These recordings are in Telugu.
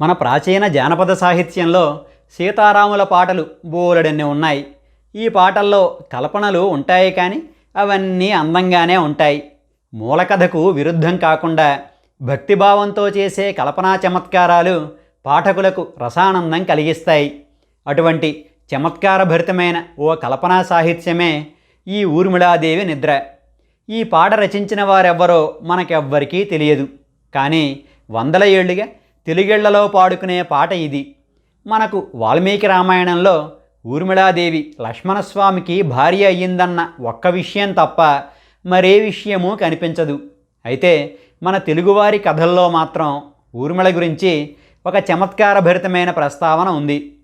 మన ప్రాచీన జానపద సాహిత్యంలో సీతారాముల పాటలు బోలెడన్ని ఉన్నాయి. ఈ పాటల్లో కల్పనలు ఉంటాయి కానీ అవన్నీ అందంగానే ఉంటాయి. మూలకథకు విరుద్ధం కాకుండా భక్తిభావంతో చేసే కల్పనా చమత్కారాలు పాఠకులకు రసానందం కలిగిస్తాయి. అటువంటి చమత్కారభరితమైన ఓ కల్పనా సాహిత్యమే ఈ ఊర్మిళాదేవి నిద్ర. ఈ పాట రచించిన వారెవ్వరో మనకెవ్వరికీ తెలియదు. కానీ వందల ఏళ్ళుగా తెలుగెళ్ళలో పాడుకునే పాట ఇది. మనకు వాల్మీకి రామాయణంలో ఊర్మిళాదేవి లక్ష్మణస్వామికి భార్య అయ్యిందన్న ఒక్క విషయం తప్ప మరే విషయమూ కనిపించదు. అయితే మన తెలుగువారి కథల్లో మాత్రం ఊర్మిళ గురించి ఒక చమత్కారభరితమైన ప్రస్తావన ఉంది.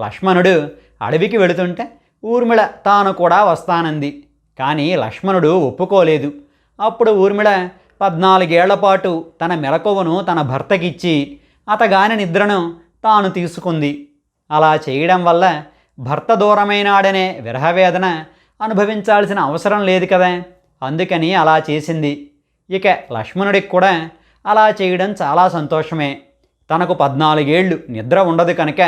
లక్ష్మణుడు అడవికి వెళుతుంటే ఊర్మిళ తాను కూడా వస్తానంది. కానీ లక్ష్మణుడు ఒప్పుకోలేదు. అప్పుడు ఊర్మిళ పద్నాలుగేళ్ళ పాటు తన మెలకువను తన భర్తకిచ్చి అతగాని నిద్రను తాను తీసుకుంది. అలా చేయడం వల్ల భర్త దూరమైనాడనే విరహవేదన అనుభవించాల్సిన అవసరం లేదు కదా. అందుకని అలా చేసింది. ఇక లక్ష్మణుడికి కూడా అలా చేయడం చాలా సంతోషమే. తనకు పద్నాలుగేళ్ళు. నిద్ర ఉండదు కనుక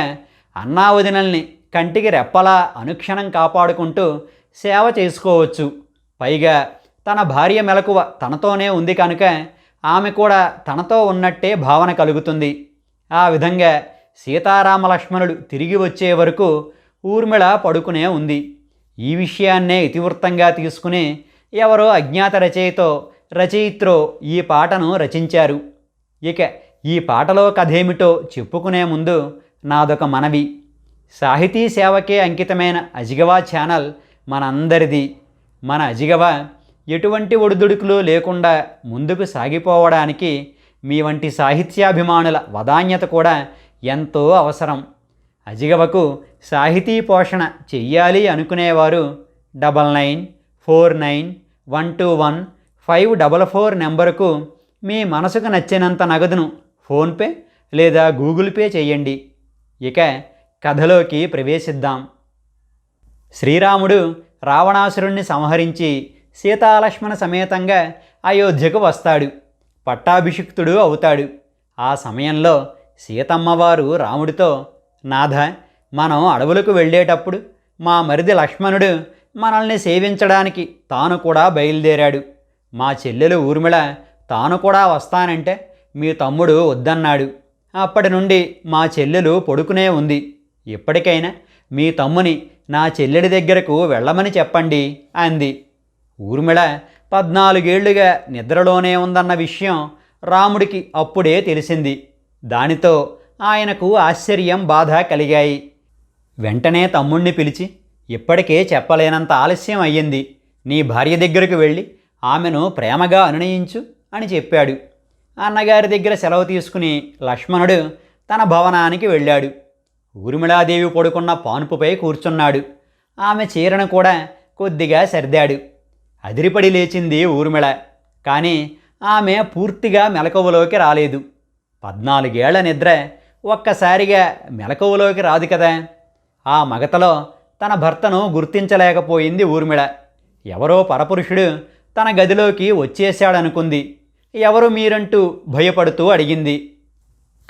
అన్నావదినల్ని కంటికి రెప్పలా అనుక్షణం కాపాడుకుంటూ సేవ చేసుకోవచ్చు. పైగా తన భార్య మెలకువ తనతోనే ఉంది కనుక ఆమె కూడా తనతో ఉన్నట్టే భావన కలుగుతుంది. ఆ విధంగా సీతారామ లక్ష్మణుడు తిరిగి వచ్చే వరకు ఊర్మిళ పడుకునే ఉంది. ఈ విషయాన్నే ఇతివృత్తంగా తీసుకుని ఎవరో అజ్ఞాత రచయితో రచయిత్రో ఈ పాటను రచించారు. ఇక ఈ పాటలో కథేమిటో చెప్పుకునే ముందు నాదొక మనవి. సాహితీ సేవకే అంకితమైన అజిగవా ఛానల్ మనందరిది. మన అజిగవ ఎటువంటి ఒడిదుడుకులు లేకుండా ముందుకు సాగిపోవడానికి మీ వంటి సాహిత్యాభిమానుల వదాన్యత కూడా ఎంతో అవసరం. అజిగవకు సాహితీ పోషణ చెయ్యాలి అనుకునేవారు double nine four nine one two one five double four నెంబరుకు మీ మనసుకు నచ్చినంత నగదును ఫోన్పే లేదా గూగుల్ పే చేయండి ఇక కథలోకి ప్రవేశిద్దాం. శ్రీరాముడు రావణాసురుణ్ణి సంహరించి సీతాలక్ష్మణ సమేతంగా అయోధ్యకు వస్తాడు. పట్టాభిషిక్తుడు అవుతాడు. ఆ సమయంలో సీతమ్మవారు రాముడితో నాథ మనం అడవులకు వెళ్ళేటప్పుడు మా మరిది లక్ష్మణుడు మనల్ని సేవించడానికి తాను కూడా బయలుదేరాడు. మా చెల్లెలు ఊర్మిళ తాను కూడా వస్తానంటే మీ తమ్ముడు వద్దన్నాడు. అప్పటి నుండి మా చెల్లెలు పడుకునే ఉంది. ఇప్పటికైనా మీ తమ్ముని నా చెల్లెడి దగ్గరకు వెళ్ళమని చెప్పండి అంది. ఊర్మిళ పద్నాలుగేళ్ళుగా నిద్రలోనే ఉందన్న విషయం రాముడికి అప్పుడే తెలిసింది. దానితో ఆయనకు ఆశ్చర్యం బాధ కలిగాయి. వెంటనే తమ్ముణ్ణి పిలిచి ఇప్పటికే చెప్పలేనంత ఆలస్యం అయ్యింది. నీ భార్య దగ్గరకు వెళ్ళి ఆమెను ప్రేమగా అనునయించు అని చెప్పాడు. అన్నగారి దగ్గర సెలవు తీసుకుని లక్ష్మణుడు తన భవనానికి వెళ్ళాడు. ఊర్మిళాదేవి పడుకున్న పానుపుపై కూర్చున్నాడు. ఆమె చీరను కూడా కొద్దిగా సర్దాడు. అదిరిపడి లేచింది ఊర్మిళ. కానీ ఆమె పూర్తిగా మెలకువలోకి రాలేదు. పద్నాలుగేళ్ళ నిద్ర ఒక్కసారిగా మెలకువలోకి రాదు కదా. ఆ మగతలో తన భర్తను గుర్తించలేకపోయింది ఊర్మిళ. ఎవరో పరపురుషుడు తన గదిలోకి వచ్చేశాడనుకుంది. ఎవరు మీరంటూ భయపడుతూ అడిగింది.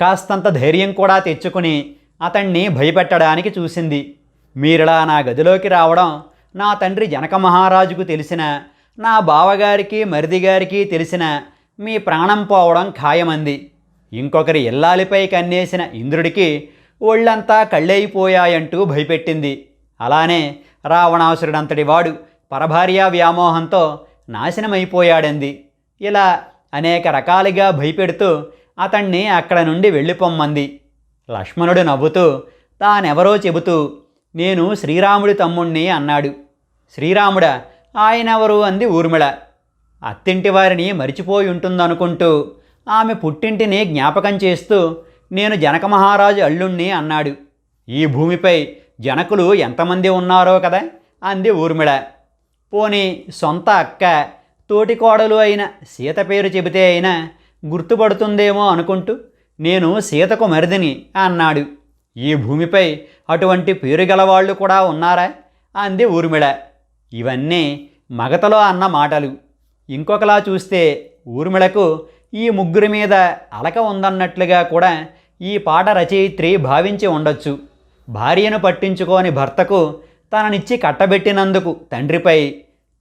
కాస్తంత ధైర్యం కూడా తెచ్చుకుని అతన్ని భయపెట్టడానికి చూసింది. మీరిలా నా గదిలోకి రావడం నా తండ్రి జనక మహారాజుకు తెలిసిన నా బావగారికి మరిదిగారికి తెలిసిన మీ ప్రాణం పోవడం ఖాయమంది. ఇంకొకరి ఇల్లాలిపై కన్నేసిన ఇంద్రుడికి ఒళ్ళంతా కళ్ళైపోయాయంటూ భయపెట్టింది. అలానే రావణాసురుడంతటి వాడు పరభార్యా వ్యామోహంతో నాశనమైపోయాడంది. ఇలా అనేక రకాలుగా భయపెడుతూ అతన్ని అక్కడ నుండి వెళ్ళిపోమ్మంది. లక్ష్మణుడు నవ్వుతూ తానెవరో చెబుతూ నేను శ్రీరాముడి తమ్ముణ్ణి అన్నాడు. శ్రీరాముడా ఆయనెవరు అంది ఊర్మిళ. అత్తింటి వారిని మరిచిపోయి ఉంటుందనుకుంటూ ఆమె పుట్టింటిని జ్ఞాపకం చేస్తూ నేను జనక మహారాజు అల్లుణ్ణి అన్నాడు. ఈ భూమిపై జనకులు ఎంతమంది ఉన్నారో కదా? అంది ఊర్మిళ. పోనీ సొంత అక్క తోటికోడలు అయిన సీత పేరు చెబితే అయినా గుర్తుపడుతుందేమో అనుకుంటూ నేను సీతకు మరిదిని అన్నాడు. ఈ భూమిపై అటువంటి పేరు గలవాళ్ళు కూడా ఉన్నారా? అంది ఊర్మిళ. ఇవన్నీ మగతలో అన్న మాటలు. ఇంకొకలా చూస్తే ఊర్మిళకు ఈ ముగ్గురి మీద అలక ఉందన్నట్లుగా కూడా ఈ పాట రచయిత్రి భావించి ఉండొచ్చు. భార్యను పట్టించుకోని భర్తకు తననిచ్చి కట్టబెట్టినందుకు తండ్రిపై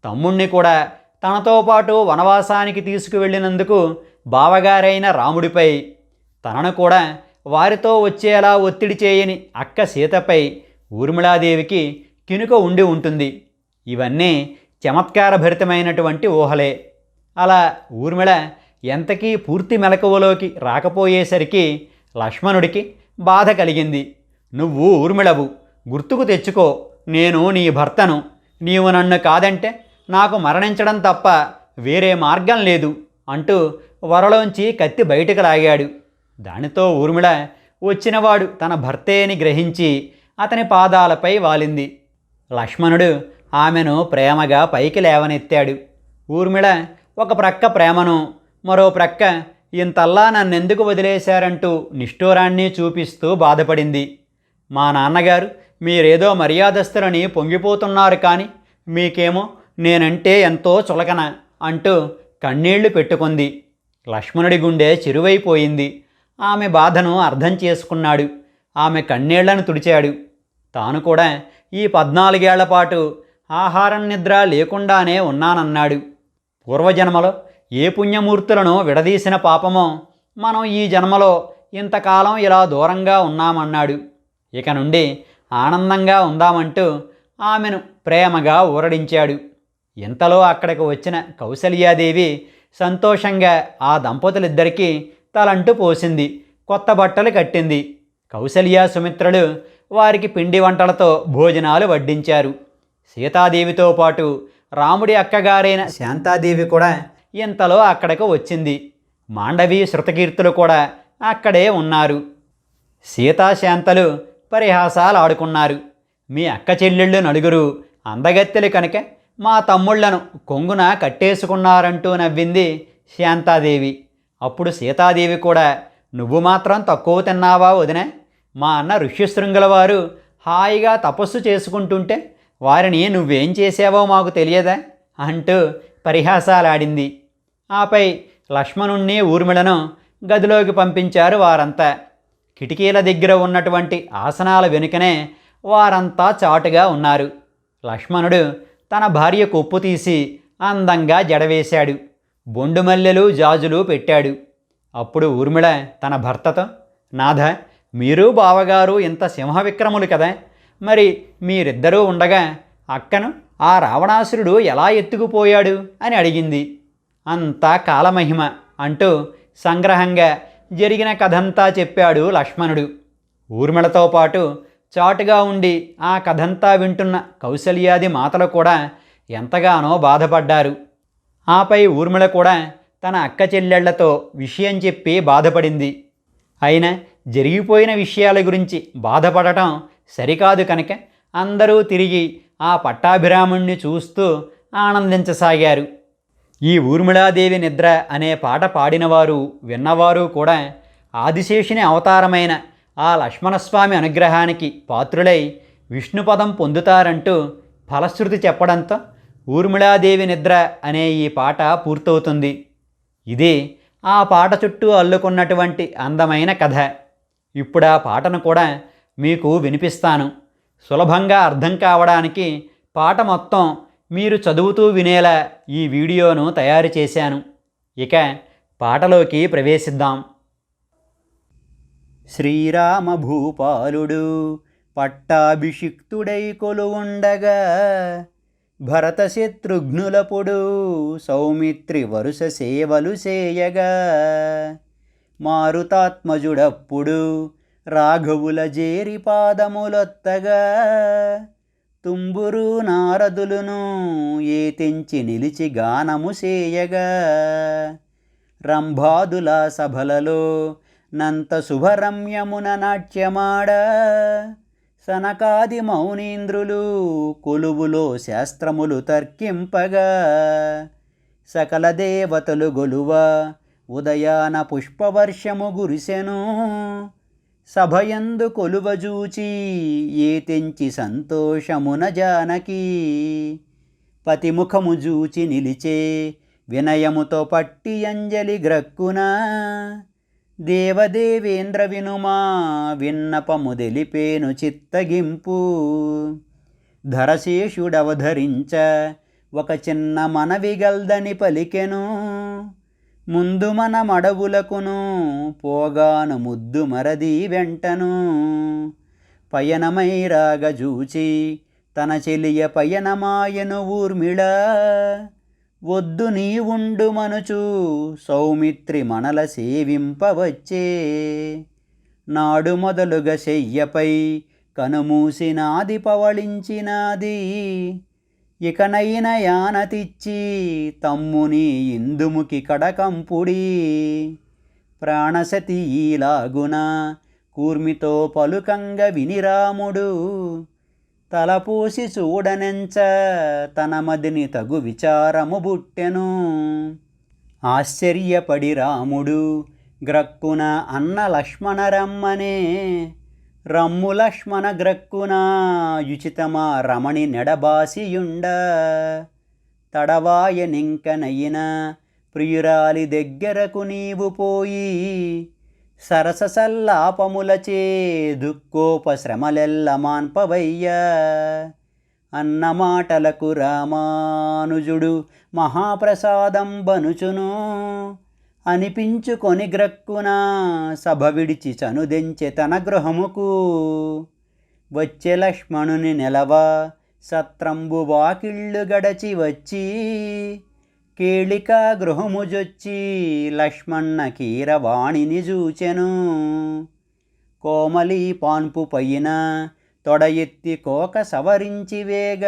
తమ్ముణ్ణి కూడా తనతో పాటు వనవాసానికి తీసుకువెళ్ళినందుకు బావగారైన రాముడిపై తనను కూడా వారితో వచ్చేలా ఒత్తిడి చేయని అక్క సీతపై ఊర్మిళాదేవికి కినుక ఉండి ఉంటుంది. ఇవన్నీ చమత్కారభరితమైనటువంటి ఊహలే. అలా ఊర్మిళ ఎంతకీ పూర్తి మెలకువలోకి రాకపోయేసరికి లక్ష్మణుడికి బాధ కలిగింది. నువ్వు ఊర్మిళవు గుర్తుకు తెచ్చుకో. నేను నీ భర్తను. నీవు నన్ను కాదంటే నాకు మరణించడం తప్ప వేరే మార్గం లేదు అంటూ వరలోంచి కత్తి బయటకు లాగాడు. దానితో ఊర్మిళ వచ్చినవాడు తన భర్తేని గ్రహించి అతని పాదాలపై వాలింది. లక్ష్మణుడు ఆమెను ప్రేమగా పైకి లేవనెత్తాడు. ఊర్మిళ ఒక ప్రక్క ప్రేమను మరో ప్రక్క ఇంతల్లా నన్నెందుకు వదిలేశారంటూ నిష్ఠూరాన్ని చూపిస్తూ బాధపడింది. మా నాన్నగారు మీరేదో మర్యాదస్తులని పొంగిపోతున్నారు కానీ మీకేమో నేనంటే ఎంతో చులకన అంటూ కన్నీళ్ళు పెట్టుకుంది. లక్ష్మణుడి గుండె చిరువైపోయింది. ఆమె బాధను అర్థం చేసుకున్నాడు. ఆమె కన్నీళ్ళను తుడిచాడు. తాను కూడా ఈ పద్నాలుగేళ్ళ పాటు ఆహారం నిద్ర లేకుండానే ఉన్నానన్నాడు. పూర్వజన్మలో ఏ పుణ్యమూర్తులను విడదీసిన పాపమో మనం ఈ జన్మలో ఇంతకాలం ఇలా దూరంగా ఉన్నామన్నాడు. ఇక నుండి ఆనందంగా ఉందామంటూ ఆమెను ప్రేమగా ఊరడించాడు. ఇంతలో అక్కడికి వచ్చిన కౌసల్యాదేవి సంతోషంగా ఆ దంపతులిద్దరికీ తలంటు పోసింది. కొత్త బట్టలు కట్టింది. కౌసల్య సుమిత్రలు వారికి పిండి వంటలతో భోజనాలు వడ్డించారు. సీతాదేవితో పాటు రాముడి అక్కగారైన శాంతాదేవి కూడా ఇంతలో అక్కడికి వచ్చింది. మాండవి శృతకీర్తులు కూడా అక్కడే ఉన్నారు. సీతాశాంతలు పరిహాసాలు ఆడుకున్నారు. మీ అక్క చెల్లెళ్ళు నలుగురు అందగత్తెలు కనుక మా తమ్ముళ్ళను కొంగున కట్టేసుకున్నారంటూ నవ్వింది శాంతాదేవి. అప్పుడు సీతాదేవి కూడా నువ్వు మాత్రం తక్కువ తిన్నావా వదిన? మా అన్న ఋష్యశృంగుల వారు హాయిగా తపస్సు చేసుకుంటుంటే వారిని నువ్వేం చేసావో మాకు తెలియదా? అంటూ పరిహాసాలాడింది. ఆపై లక్ష్మణుణ్ణి ఊర్మిళను గదిలోకి పంపించారు వారంతా. కిటికీల దగ్గర ఉన్నటువంటి ఆసనాల వెనుకనే వారంతా చాటుగా ఉన్నారు. లక్ష్మణుడు తన భార్యకు ఉప్పు తీసి అందంగా జడవేశాడు. బొండుమల్లెలు జాజులు పెట్టాడు. అప్పుడు ఊర్మిళ తన భర్తతో నాథ మీరు బావగారు ఇంత సింహ విక్రములు కదా. మరి మీరిద్దరూ ఉండగా అక్కను ఆ రావణాసురుడు ఎలా ఎత్తుకుపోయాడు? అని అడిగింది. అంతా కాలమహిమ అంటూ సంగ్రహంగా జరిగిన కథంతా చెప్పాడు లక్ష్మణుడు. ఊర్మిళతో పాటు చాటుగా ఉండి ఆ కథంతా వింటున్న కౌశల్యాది మాతలు కూడా ఎంతగానో బాధపడ్డారు. ఆపై ఊర్మిళ కూడా తన అక్క చెల్లెళ్ళతో విషయం చెప్పి బాధపడింది. అయినా జరిగిపోయిన విషయాల గురించి బాధపడటం సరికాదు కనుక అందరూ తిరిగి ఆ పట్టాభిరాముణ్ణి చూస్తూ ఆనందించసాగారు. ఈ ఊర్మిళాదేవి నిద్ర అనే పాట పాడినవారు విన్నవారు కూడా ఆదిశేషుని అవతారమైన ఆ లక్ష్మణస్వామి అనుగ్రహానికి పాత్రులై విష్ణుపదం పొందుతారంటూ ఫలశ్రుతి చెప్పడంతో ఊర్మిళాదేవి నిద్ర అనే ఈ పాట పూర్తవుతుంది. ఇది ఆ పాట చుట్టూ అల్లుకున్నటువంటి అందమైన కథ. ఇప్పుడు ఆ పాటను కూడా మీకు వినిపిస్తాను. సులభంగా అర్థం కావడానికి పాట మొత్తం మీరు చదువుతూ వినేలా ఈ వీడియోను తయారు చేశాను. ఇక పాటలోకి ప్రవేశిద్దాం. శ్రీరామ భూపాలుడు పట్టాభిషిక్తుడై కొలువుండగా భరత శత్రుఘ్నులపుడు సౌమిత్రి వరుస సేవలు చేయగా మారుతాత్మజుడప్పుడు రాఘవుల జేరి పాదములొత్తగా. తుంబురు నారదులును ఏ తెంచి నిలిచి గానము సేయగా. రంభాదుల సభలలో నంత శుభరమ్యమున నాట్యమాడ. సనకాది మౌనీంద్రులు కొలువులో శాస్త్రములు తర్కింపగా. సకల దేవతలు గొలువ ఉదయాన పుష్పవర్షము గురిసెను. సభయందు కొలువజూచి ఏ తెంచి సంతోషమున జానకి. పతిముఖము జూచి నిలిచే వినయముతో పట్టి అంజలి గ్రక్కున. దేవదేవేంద్ర వినుమా విన్నపము తెలిపేను చిత్తగింపు. ధరశేషుడవధరించ ఒక చిన్న మనవిగల్దని పలికెను. ముందు మన మడవులకును పోగాను ముద్దు మరది వెంటను. పయనమై రాగజూచి తన చెలియ పయనమాయను ఊర్మిళ. వద్దు నీ ఉండు మనుచు సౌమిత్రి మనల సేవింపవచ్చే. నాడు మొదలుగ శయ్యపై కనుమూసినాది పవళించినాది. ఇకనైన యానతిచ్చి తమ్ముని ఇందుముకి కడకంపుడి. ప్రాణశతి ఈలాగున కూర్మితో పలుకంగ వినిరాముడు. తలపూసి చూడనెంచ తన మదిని తగు విచారము బుట్టెను. ఆశ్చర్యపడి రాముడు గ్రక్కున అన్న లక్ష్మణ రమ్మనే. రమ్ము లక్ష్మణ గ్రక్కున యుచితమా రమణి నెడబాసియుండ. తడవాయ నింకనయిన ప్రియురాలి దగ్గరకు నీవు పోయి సరససల్లాపములచే దుఃఖోపశ్రమలెల్లమాన్పవయ్య. అన్నమాటలకు రామానుజుడు మహాప్రసాదం బనుచును అనిపించుకొని గ్రక్కున సభ విడిచి చనుదెంచె తన గృహముకు. వచ్చే లక్ష్మణుని నెలవ సత్రంబు వాకిళ్ళు గడచి వచ్చి కేళిక గృహముజొచ్చి లక్ష్మణ కీరవాణిని చూచెను కోమలి పాన్పు పైన తొడ ఎత్తి కోక సవరించి వేగ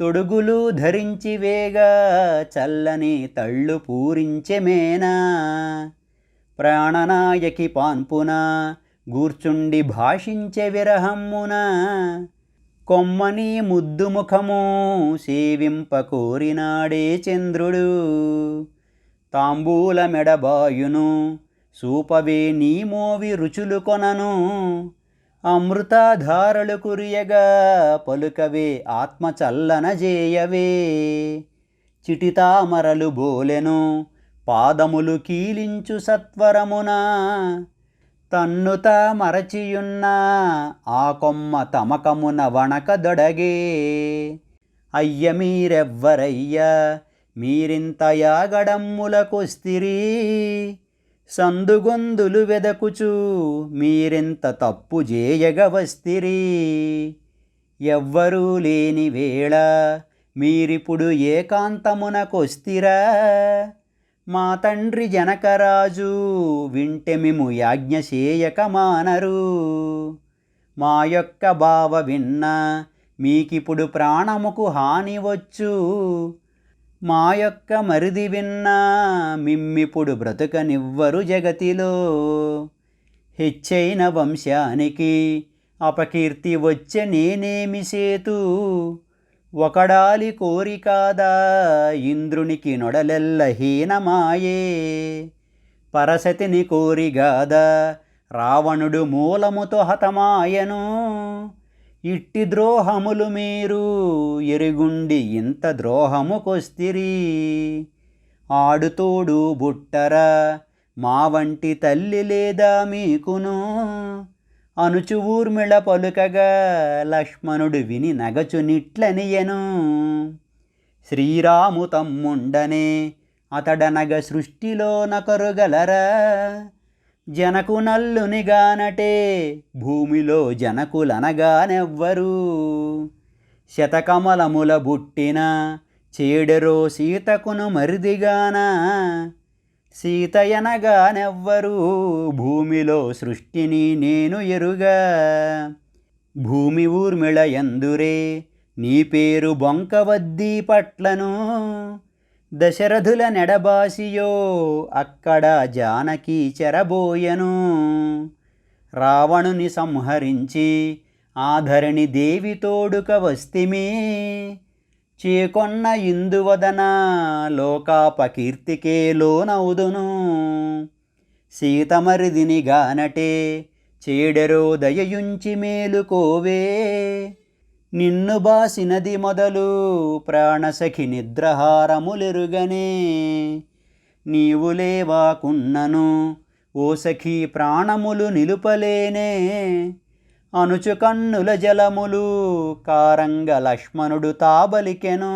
తొడుగులు ధరించి వేగ చల్లని తళ్ళు పూరించెమేనా ప్రాణనాయకి పాన్పున గూర్చుండి భాషించె విరహమ్మునా కొమ్మని ముద్దు ముఖము సేవింప కోరినాడే చంద్రుడు. తాంబూల మెడబాయును సూపవే నీ మోవి రుచులు కొనను. అమృతాధారలు కురియగా పలుకవే ఆత్మ చల్లన జేయవే. చిటితామరలు బోలెను పాదములు కీలించు సత్వరమున. తన్నుత మరచియున్న ఆ కొమ్మ తమకమున వణకదొడగే. అయ్య మీరెవ్వరయ్యా మీరింత యాగడమ్ములకొస్తిరి సందుగొందులు వెదకుచు మీరింత తప్పు చేయగవస్తిరి ఎవ్వరూ లేని వేళ మీరిప్పుడు ఏకాంతమునకొస్తిరా మా తండ్రి జనకరాజు వింటెమిము మిము మానరు మా యొక్క బావ విన్న మీకిప్పుడు ప్రాణముకు హాని వచ్చు మా యొక్క మరిది విన్నా మిమ్మిప్పుడు బ్రతుకనివ్వరు జగతిలో. హెచ్చైన వంశానికి అపకీర్తి వచ్చే నేనేమి సేతు? ఒకడాలి కోరికాదా ఇంద్రునికి నొడలెల్ల హీనమాయే. పరసతిని కోరిగాదా రావణుడు మూలముతో హతమాయను. ఇట్టి ద్రోహములు మీరు ఎరుగుండి ఇంత ద్రోహముకొస్తిరి. ఆడుతోడు బుట్టరా మా వంటి తల్లి లేదా మీకును. అనుచువూర్మిళ పలుకగా లక్ష్మణుడు విని నగచునిట్లనియను. శ్రీరాము తమ్ముండనే అతడనగ సృష్టిలో నకరుగలరా. జనకు నల్లునిగానటే భూమిలో జనకులనగానెవ్వరు. శతకమలముల బుట్టిన చేడెరో సీతకును మరిదిగానా. సీతయనగానెవ్వరు భూమిలో సృష్టిని నేను ఎరుగా. భూమి ఊర్మిళ ఎందురే నీ పేరు బొంకవద్దీ పట్లను. దశరథుల నెడబాసియో అక్కడ జానకి చెరబోయను. రావణుని సంహరించి ఆధరణి దేవి తోడుక వస్తిమి. చేకొన్న ఇందువదన లోకాపకీర్తికే లోనవుదును సీతమరిదిని గానటే చేడెరో దయయుంచి మేలుకోవే నిన్ను బాసినది మొదలు ప్రాణసఖి నిద్రహారములెరుగనే. నీవు లేవాకున్నను ఓ సఖీ ప్రాణములు నిలుపలేనే. అనుచు కన్నుల జలములు కారంగ లక్ష్మణుడు తాబలికెను.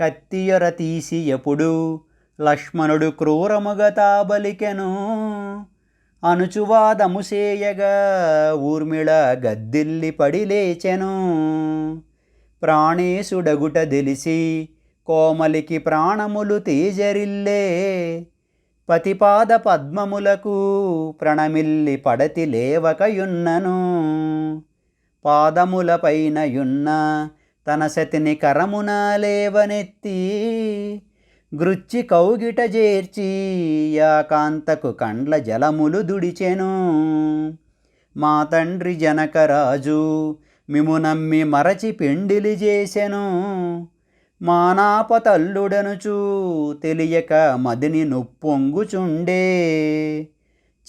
కత్తియొర తీసి ఎప్పుడు లక్ష్మణుడు క్రూరముగా తాబలికెను. అనుచువాదము చేయగా ఊర్మిళ గద్దిల్లి పడి లేచెను. ప్రాణేశుడగుట తెలిసి కోమలికి ప్రాణములు తేజరిల్లే. పతిపాద పద్మములకు ప్రణమిల్లి పడతి లేవకయున్నను. పాదములపైన యున్న తన సతిని కరమున లేవనెత్తి గృచ్చి కౌగిట చేర్చి యాకాంతకు కండ్ల జలములు దుడిచెను. మా తండ్రి జనకరాజు మిము నమ్మి మరచి పెండిలి చేసెను మానాపతల్లుడనుచు తెలియక మదిని నొప్పొంగుచుండే.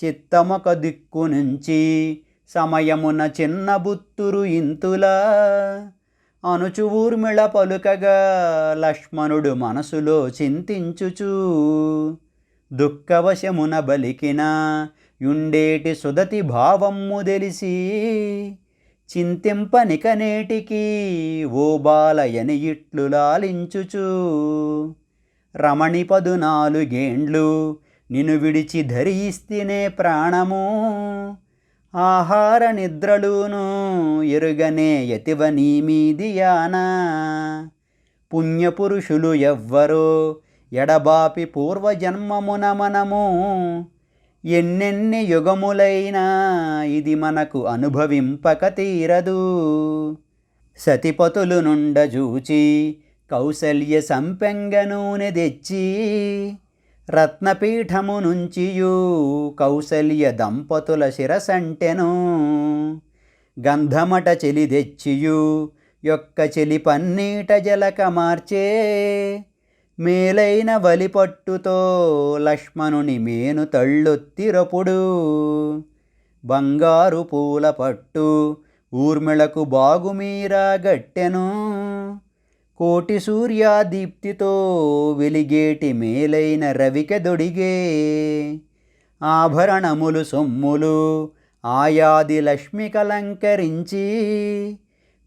చిత్తమొక దిక్కు నుంచి సమయమున చిన్న బుత్తురు ఇంతులా అనుచు ఊర్మిళ పలుకగా లక్ష్మణుడు మనసులో చింతించుచు దుఃఖవశమున బలికిన యుండేటి సుదతి భావమ్ము తెలిసి చింతింపనిక నేటికి ఓ బాలయని ఇట్లు లాలించుచు రమణి పదునాలుగేండ్లు నిన్ను విడిచి ధరిస్తినే ప్రాణము ఆహార నిద్రలును ఎరుగనే యతివ నీ పుణ్యపురుషులు ఎవ్వరో ఎడబాపి పూర్వజన్మమున మనము ఎన్నెన్ని యుగములైనా ఇది మనకు అనుభవింపక తీరదు. సతిపతులు నుండజూచి కౌసల్య సంపెంగ నూనె తెచ్చి రత్నపీఠము నుంచియు కౌసల్య దంపతుల శిరసంటెను గంధమట చెలి తెచ్చియు యొక్క చెలి పన్నీట జలక మార్చే మేలైన వలిపట్టుతో లక్ష్మణుని మేను తళ్ళొత్తిరపుడు. బంగారు పూల పట్టు ఊర్మిళకు బాగుమీరా గట్టెను. కోటి సూర్యాదీప్తితో వెలిగేటి మేలైన రవిక దొడిగే. ఆభరణములు సొమ్ములు ఆయాది లక్ష్మి కలంకరించి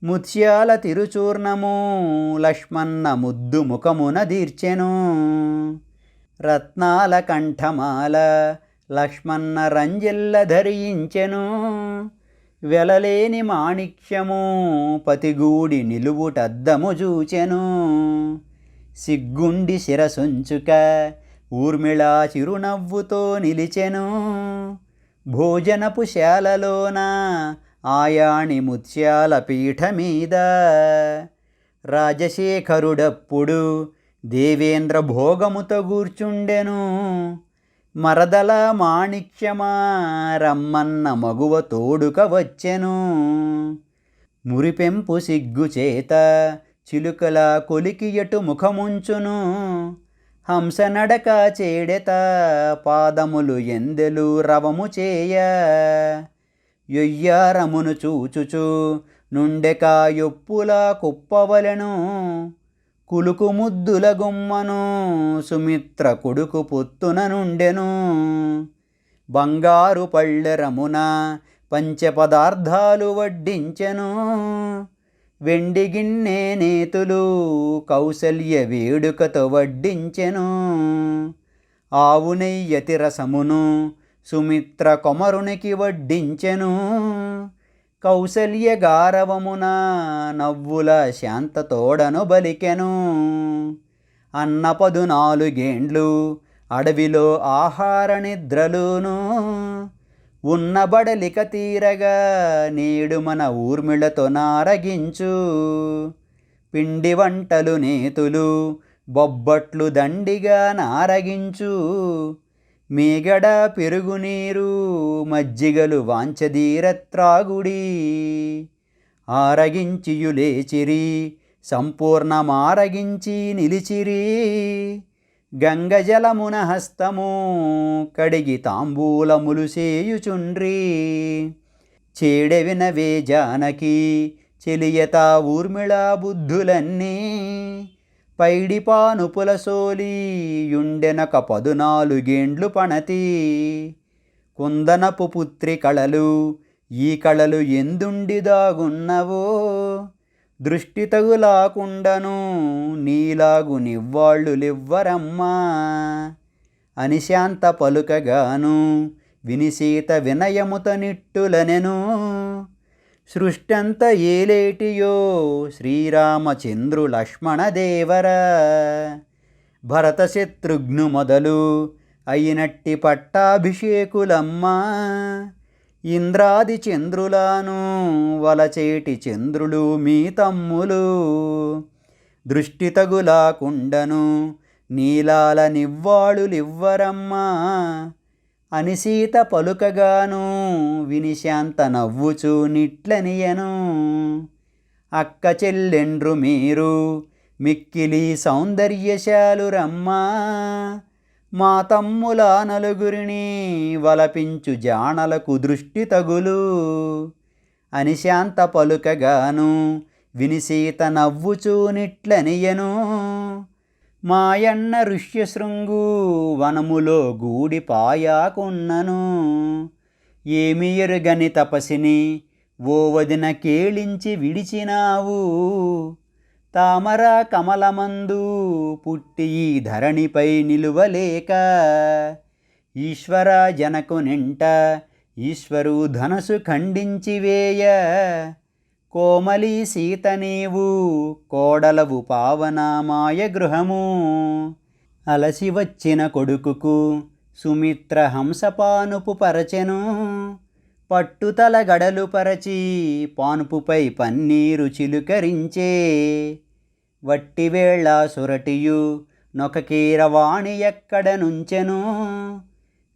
ముత్యాల తిరుచూర్ణము లక్ష్మణ ముద్దు ముఖమున దీర్చెను. రత్నాల కంఠమాల లక్ష్మణ రంజిల్ల ధరించెను. వెలలేని మాణిక్యము పతిగూడి నిలువుటద్దము చూచెను సిగ్గుండి శిరసుంచుక ఊర్మిళా చిరునవ్వుతో నిలిచెను. భోజనపు శాలలోన ఆయాణి ముత్యాల పీఠ మీద. రాజశేఖరుడప్పుడు దేవేంద్ర భోగముతో కూర్చుండెను. మరదల మాణిక్యమా రమ్మన్న మగువ తోడుక వచ్చెను. మురిపెంపు సిగ్గు చేత చిలుకల కొలికియటు ముఖముంచును. హంస నడక చేడెత పాదములు ఎందెలు రవము చేయ. యొయ్యారమును చూచుచు నుండెక యొప్పుల కుప్పవలెను? కులుకు ముద్దుల గుమ్మను సుమిత్ర కొడుకు పొత్తున నుండెను? బంగారు పళ్ళెరమున పంచపదార్థాలు వడ్డించెను? వెండి గిన్నె నేతులు కౌసల్య వేడుకతో వడ్డించెను? ఆవు నెయ్యతి రసమును సుమిత్ర కొమరునికి వడ్డించెను. కౌసల్య గారవమున నవ్వుల శాంతతోడను బలికెను. అన్నపదు నాలుగేండ్లు అడవిలో ఆహార నిద్రలును. ఉన్న బడలిక తీరగా నేడు మన ఊర్మిళతో నారగించు. పిండి వంటలు నేతులు బొబ్బట్లు దండిగా నారగించు. మీగడ పెరుగునీరు మజ్జిగలు వాంచదీరత్రాగుడి ఆరగించియులేచిరి సంపూర్ణమారగించి నిలిచిరి. గంగజలమున హస్తము కడిగి తాంబూలములు సేయుచుండ్రి చేడెవినవే జానకి చెలియత ఊర్మిళా బుద్ధులన్నీ. పైడిపానుపుల సోలి యుండెనక పదునాలుగేండ్లు పణతి. కుందనపు పుత్రి కళలు ఈ కళలు ఎందుండి దాగున్నవో? దృష్టి తగులాకుండను నీలాగు నివ్వాళ్ళులివ్వరమ్మా అని శాంత పలుకగాను వినిసీత వినయముత నిట్టులనెను. సృష్టంత ఏలేటియో శ్రీరామచంద్రు లక్ష్మణదేవర భరత శత్రుఘ్ను మొదలు అయినట్టి పట్టాభిషేకులమ్మా. ఇంద్రాది చంద్రులాను వలచేటి చంద్రులు మీ తమ్ములు. దృష్టి తగులాకుండను నీలాల నివ్వాళులివ్వరమ్మా అని సీత పలుకగాను వినిశాంత నవ్వుచూ నిట్లనియను. అక్క చెల్లెండ్రు మీరు మిక్కిలి సౌందర్యశాలురమ్మా మా తమ్ముల నలుగురిని వలపించు జాణలకు దృష్టి తగులు అనిశాంత పలుకగాను వినిశీత నవ్వుచూనిట్లనియను మాయన్న ఋష్యశృంగు వనములో గూడిపాయాకున్నను ఏమి ఎరుగని తపసిని ఓ వదిన కేళించి విడిచినావు. తామర కమలమందు పుట్టి ఈ ధరణిపై నిలువలేక ఈశ్వర జనకు నింట ఈశ్వరు ధనసు ఖండించివేయ కోమలి సీత నీవు కోడలవు పావనామాయ గృహము. అలసి వచ్చిన కొడుకుకు సుమిత్ర హంసపానుపు పరచెను. పట్టుతల గడలు పరచి పానుపుపై పన్నీరు చిలుకరించే. వట్టివేళ సురటియు నొకకీరవాణి ఎక్కడ నుంచెను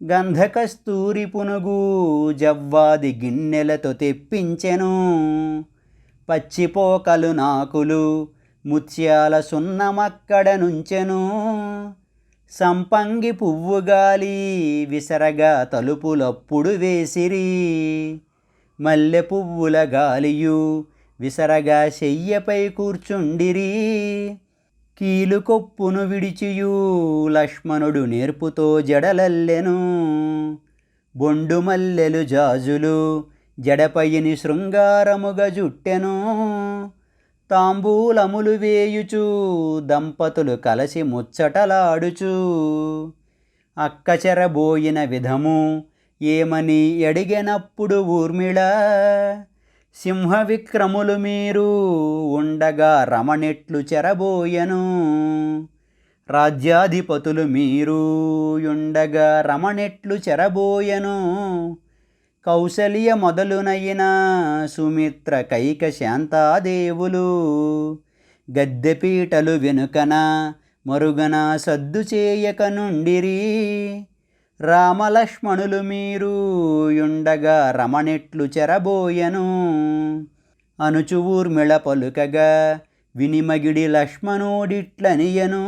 గంధకస్తూరి పునుగు జవ్వాది గిన్నెలతో తెప్పించెను. పచ్చిపోకలు నాకులు ముత్యాల సున్నమక్కడ నుంచెను. సంపంగి పువ్వు గాలి విసరగా తలుపులప్పుడు వేసిరి. మల్లె పువ్వుల గాలియు విసరగా శయ్యపై కూర్చుండిరి. కీలుకొప్పును విడిచియు లక్ష్మణుడు నేర్పుతో జడలల్లెను. బొండు మల్లెలు జాజులు జడపైని శృంగారముగ జుట్టెను తాంబూలములు వేయుచు దంపతులు కలసి ముచ్చటలాడుచు. అక్కచెరబోయిన విధము ఏమని అడిగినప్పుడు ఊర్మిళ? సింహ విక్రములు మీరు ఉండగా రమణెట్లు చెరబోయెను. రాజ్యాధిపతులు మీరు ఉండగా రమణెట్లు చెరబోయెను. కౌసల్య మొదలునైన సుమిత్ర కైక శాంతాదేవులు గద్దెపీటలు వెనుకన మరుగన సద్దు చేయక నుండిరి. రామలక్ష్మణులు మీరు యుండగా రమణెట్లు చెరబోయెను. అనుచువూర్మిళ పలుకగా వినిమగిడి లక్ష్మణుడిట్లనియను.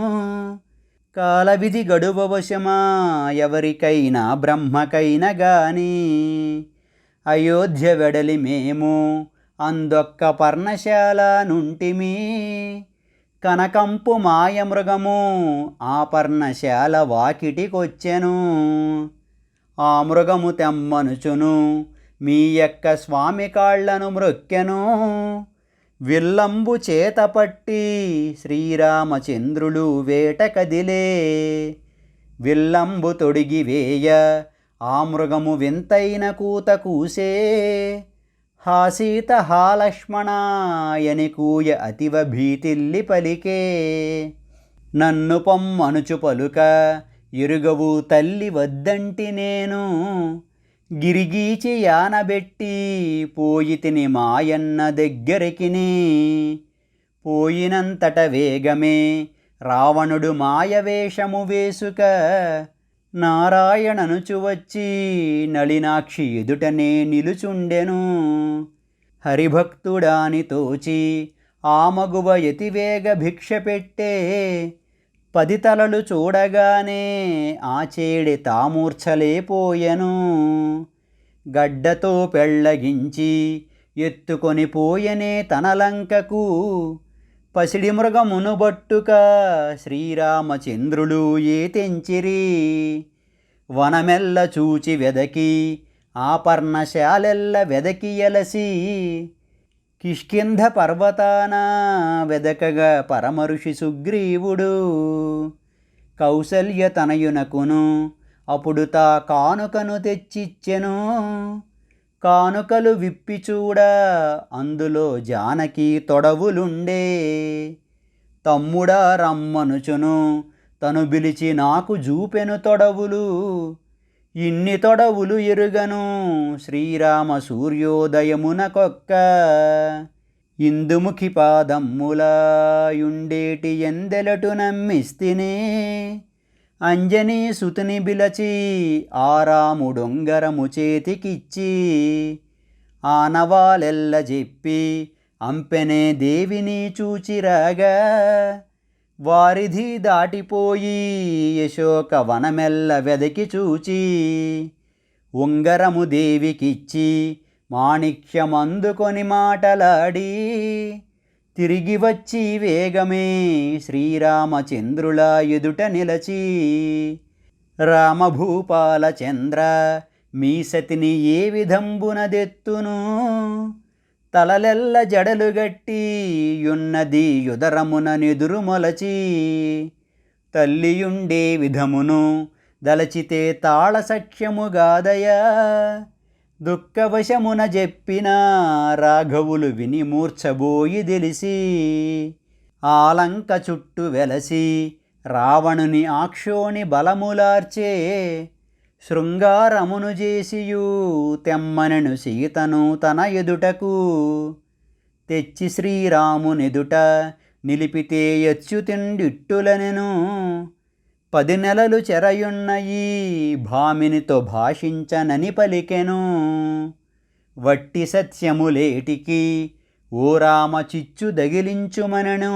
కాలవిధి గడువవశమా ఎవరికైనా బ్రహ్మకైనా గాని. అయోధ్య వెడలి మేము అందొక్క పర్ణశాల నుంటిమి. కనకంపు మాయమృగము ఆ పర్ణశాల వాకిటికొచ్చెను. ఆ మృగము తెమ్మనుచును మీ యొక్క స్వామి కాళ్ళను మృక్కెను విల్లంబు చేతపట్టి శ్రీరామచంద్రులు వేట కదిలే విల్లంబు తొడిగి వేయ ఆ మృగము వింతైన కూత కూసే. హా సీత హా లక్ష్మణాయని కూయ అతివ భీతిల్లి పలికే. నన్ను పొమ్మనుచు పలుక ఇరుగవు తల్లి వద్దంటి నేను. గిరిగీచి యానబెట్టి పోయితిని మాయన్న దగ్గరికిని. పోయినంతట వేగమే రావణుడు మాయవేషము వేసుక నారాయణనుచువచ్చి నళినాక్షి ఎదుటనే నిలుచుండెను. హరిభక్తుడాని తోచి ఆ మగువ యతివేగ భిక్ష పెట్టే పది తలలు చూడగానే ఆ చేడి తామూర్ఛలేపోయెను గడ్డతో పెళ్ళగించి ఎత్తుకొని పోయనే తన లంకకు పసిడి మృగమును బట్టుక శ్రీరామచంద్రులు ఏ తెంచిరి? వనమెల్ల చూచి వెదకి ఆ పర్ణశాలెల్ల వెదకి ఎలసి కిష్కింధ పర్వతాన వెదకగా పరమఋషి సుగ్రీవుడు. కౌసల్య తనయునకును అప్పుడు తా కానుకను తెచ్చిచ్చెను. కానుకలు విప్పి చూడ అందులో జానకి తొడవులుండే. తమ్ముడా రమ్మనుచును తను పిలిచి నాకు జూపెను తొడవులు. ఇన్ని తొడవులు ఎరుగను శ్రీరామ సూర్యోదయమునకొక్క. ఇందుముఖి పాదమ్ములాయుండేటి ఎందెలటు నమ్మిస్తినే? అంజనీ సుతుని బిలచి ఆరాముడొంగరము చేతికిచ్చి ఆనవాలెల్ల చెప్పి అంపెనే దేవిని చూచిరాగా. వారిధి దాటిపోయి యశోక వనమెల్ల వెదకి చూచి ఉంగరము దేవికిచ్చి మాణిక్యమందుకొని మాటలాడి తిరిగి వచ్చి వేగమే శ్రీరామచంద్రుల ఎదుట నిలచి రామభూపాల చంద్ర మీ సతిని ఏ విధంబునదెత్తును? తలలెల్ల జడలు గట్టి యున్నది యుదరమున నిదురుమొలచి తల్లియుండే విధమును దలచితే తాళ సఖ్యముగాదయా దుఃఖవశమున చెప్పిన రాఘవులు విని మూర్ఛబోయి తెలిసి ఆలంక చుట్టు వెలసి రావణుని ఆక్షోణి బలములార్చే. శృంగారమును చేసియు తెమ్మనను సీతను తన ఎదుటకు. తెచ్చి శ్రీరామునెదుట నిలిపితే ఎచ్చుతిండిట్టులనెను పది నెలలు చెరయున్నయి భామినితో భాషించనని పలికెను. వట్టి సత్యములేటికి ఓ రామ చిచ్చు దగిలించుమనను.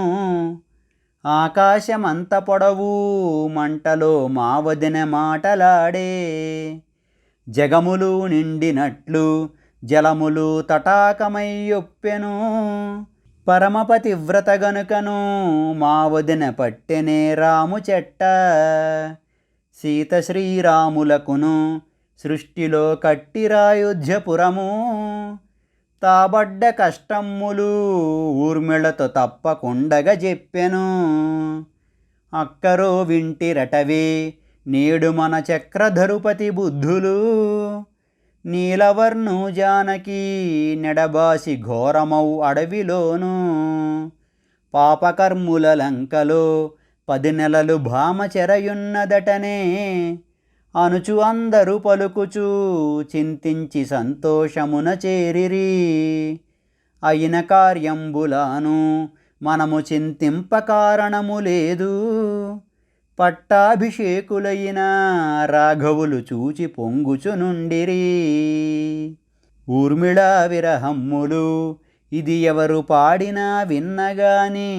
ఆకాశమంత పొడవు మంటలో మా వదిన మాటలాడే. జగములు నిండినట్లు జలములు తటాకమయ్యొప్పెను పరమపతివ్రత గనుకను మా వదిన పట్టెనే రాము చెట్ట. సీత శ్రీరాములకును సృష్టిలో కట్టిరాయుధ్యపురము. తాబడ్డ కష్టమ్ములు ఊర్మిళతో తప్పకుండగా చెప్పెను. అక్కరో వింటిరటవే నేడు మన చక్రధరుపతి బుద్ధులు. నీలవర్ణు జానకి నెడబాసి ఘోరమౌ అడవిలోను. పాపకర్ముల లంకలో పది నెలలు భామచెరయున్నదటనే అనుచు అందరూ పలుకుచు చింతించి సంతోషమున చేరిరి. అయిన కార్యంబులాను మనము చింతింప కారణము లేదు. పట్టాభిషేకులైన రాఘవులు చూచి పొంగుచునుండిరి ఊర్మిళ విరహమ్ములు ఇది ఎవరు పాడినా విన్నగాని.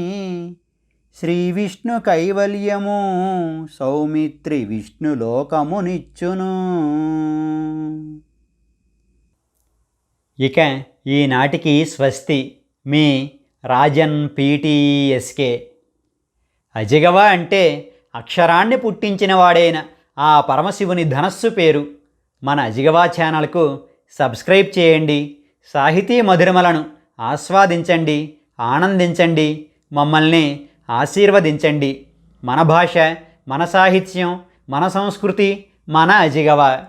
శ్రీ విష్ణు కైవల్యము సౌమిత్రి విష్ణు లోకమునిచ్చును ఇక ఈనాటికి స్వస్తి మీ రాజన్ పీటీఎస్కే అజిగవ అంటే అక్షరాన్ని పుట్టించిన వాడైన ఆ పరమశివుని ధనస్సు పేరు. మన అజిగవా ఛానల్కు సబ్స్క్రైబ్ చేయండి. సాహితీ మధురమలను ఆస్వాదించండి ఆనందించండి. మమ్మల్ని ఆశీర్వదించండి. మన భాష మన సాహిత్యం మన సంస్కృతి మన అజిగవ